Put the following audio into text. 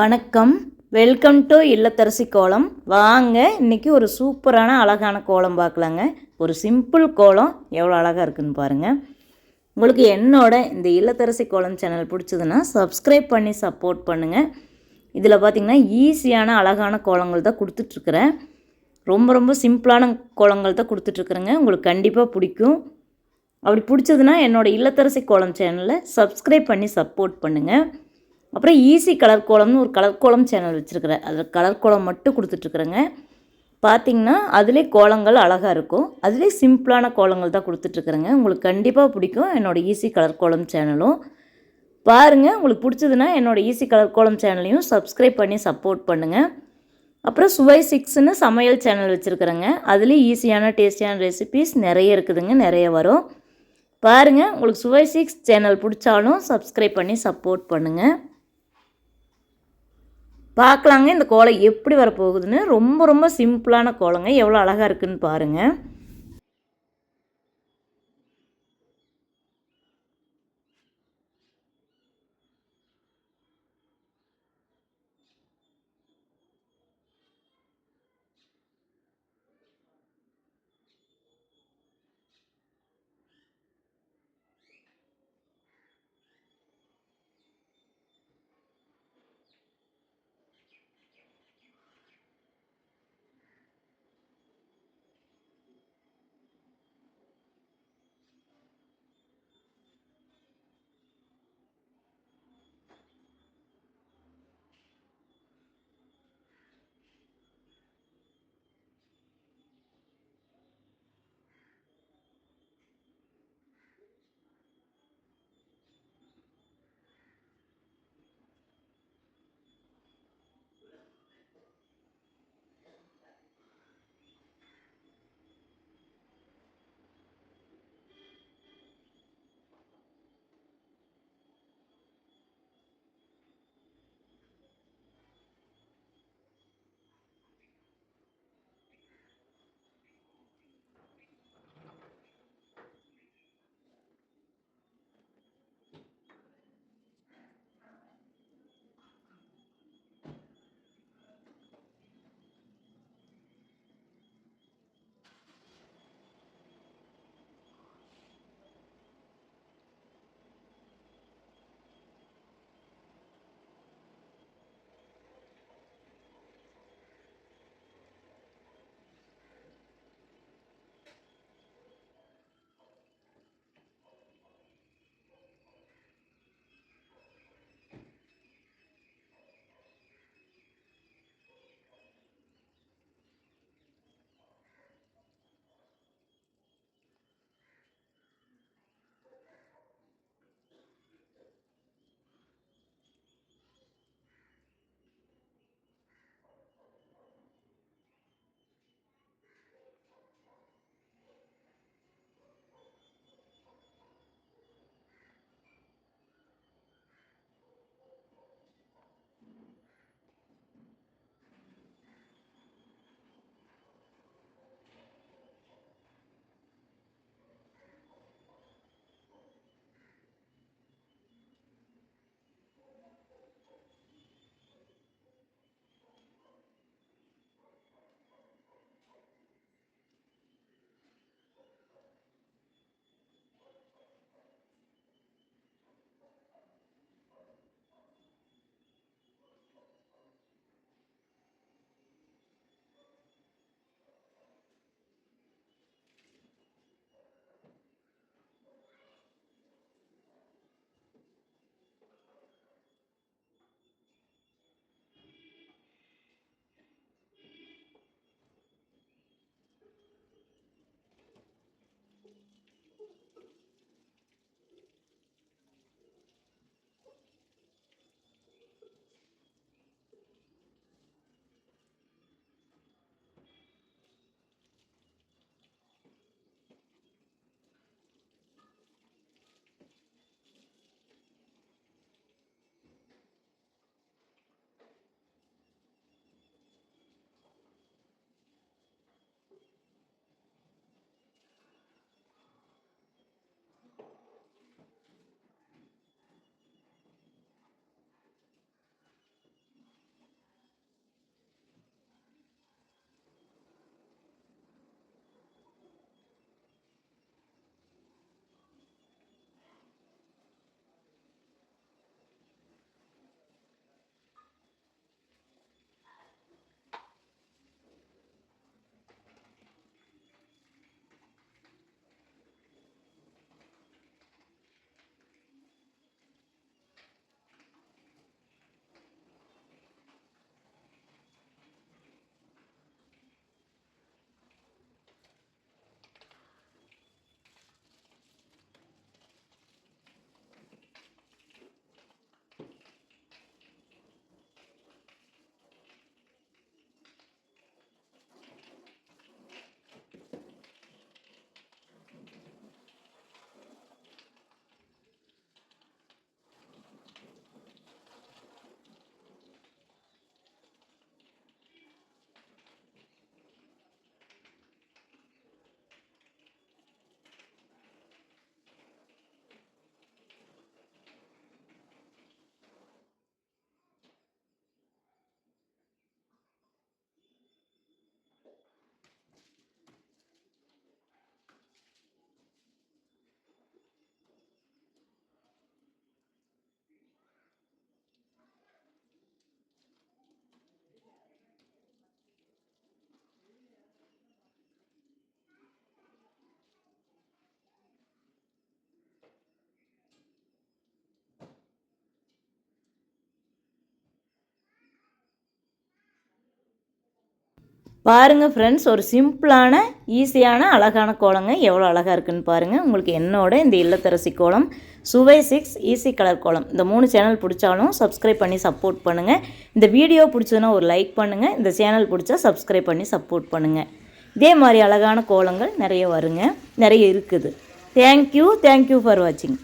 வணக்கம். Welcome to இல்லத்தரசி கோலம். வாங்க இன்னைக்கு ஒரு சூப்பரான அழகான கோலம் பார்க்கலாங்க. ஒரு சிம்பிள் கோலம். எவ்வளோ அழகாக இருக்குன்னு பாருங்கள் உங்களுக்கு என்னோட இந்த இல்லத்தரசி கோலம் சேனல் பிடிச்சதுன்னா சப்ஸ்கிரைப் பண்ணி சப்போர்ட் பண்ணுங்கள் இதில் பார்த்தீங்கன்னா ஈஸியான அழகான கோலங்கள் தான் கொடுத்துட்ருக்குறேன். ரொம்ப ரொம்ப சிம்பிளான கோலங்கள் தான் கொடுத்துட்ருக்குறேங்க. உங்களுக்கு கண்டிப்பாக பிடிக்கும். அப்படி பிடிச்சதுன்னா என்னோடய இல்லத்தரசி கோலம் சேனலை சப்ஸ்கிரைப் பண்ணி சப்போர்ட் பண்ணுங்கள் அப்புறம் ஈஸி கலர் கோலம்னு ஒரு கலர் கோலம் சேனல் வச்சுருக்கிறேன். அதில் கலர் கோலம் மட்டும் கொடுத்துட்ருக்குறேங்க. பார்த்தீங்கன்னா அதிலே கோலங்கள் அழகாக இருக்கும். அதிலே சிம்பிளான கோலங்கள் தான் கொடுத்துட்ருக்குறேங்க. உங்களுக்கு கண்டிப்பாக பிடிக்கும் என்னோடய ஈஸி கலர் கோலம் சேனலும். பாருங்கள் உங்களுக்கு பிடிச்சதுன்னா என்னோடய ஈஸி கலர் கோலம் சேனலையும் சப்ஸ்கிரைப் பண்ணி சப்போர்ட் பண்ணுங்கள் அப்புறம் சுவை சிக்ஸ்னு சமையல் சேனல் வச்சுருக்குறேங்க. அதுலேயும் ஈஸியான டேஸ்டியான ரெசிபீஸ் நிறைய இருக்குதுங்க. நிறைய வரும். பாருங்கள் உங்களுக்கு சுவை சிக்ஸ் சேனல் பிடிச்சாலும் சப்ஸ்கிரைப் பண்ணி சப்போர்ட் பண்ணுங்கள் பார்க்கலாங்க. இந்த கோலம் எப்படி வரப்போகுதுன்னு ரொம்ப ரொம்ப சிம்பிளான கோலங்க. எவ்வளோ அழகாக இருக்குன்னு பாருங்கள் பாருங்கள் ஃப்ரெண்ட்ஸ் ஒரு சிம்பிளான ஈஸியான அழகான கோலங்க எவ்வளோ அழகாக இருக்குன்னு பாருங்கள் உங்களுக்கு என்னோட இந்த இல்லத்தரசி கோலம் சுவை சிக்ஸ் ஈஸி கலர் கோலம் இந்த மூணு சேனல் பிடிச்சாலும் சப்ஸ்கிரைப் பண்ணி சப்போர்ட் பண்ணுங்கள் இந்த வீடியோ பிடிச்சதுன்னா ஒரு லைக் பண்ணுங்கள் இந்த சேனல் பிடிச்சா சப்ஸ்கிரைப் பண்ணி சப்போர்ட் பண்ணுங்கள் இதே மாதிரி அழகான கோலங்கள் நிறைய வருங்க. நிறைய இருக்குது. தேங்க்யூ தேங்க்யூ ஃபார் வாட்சிங்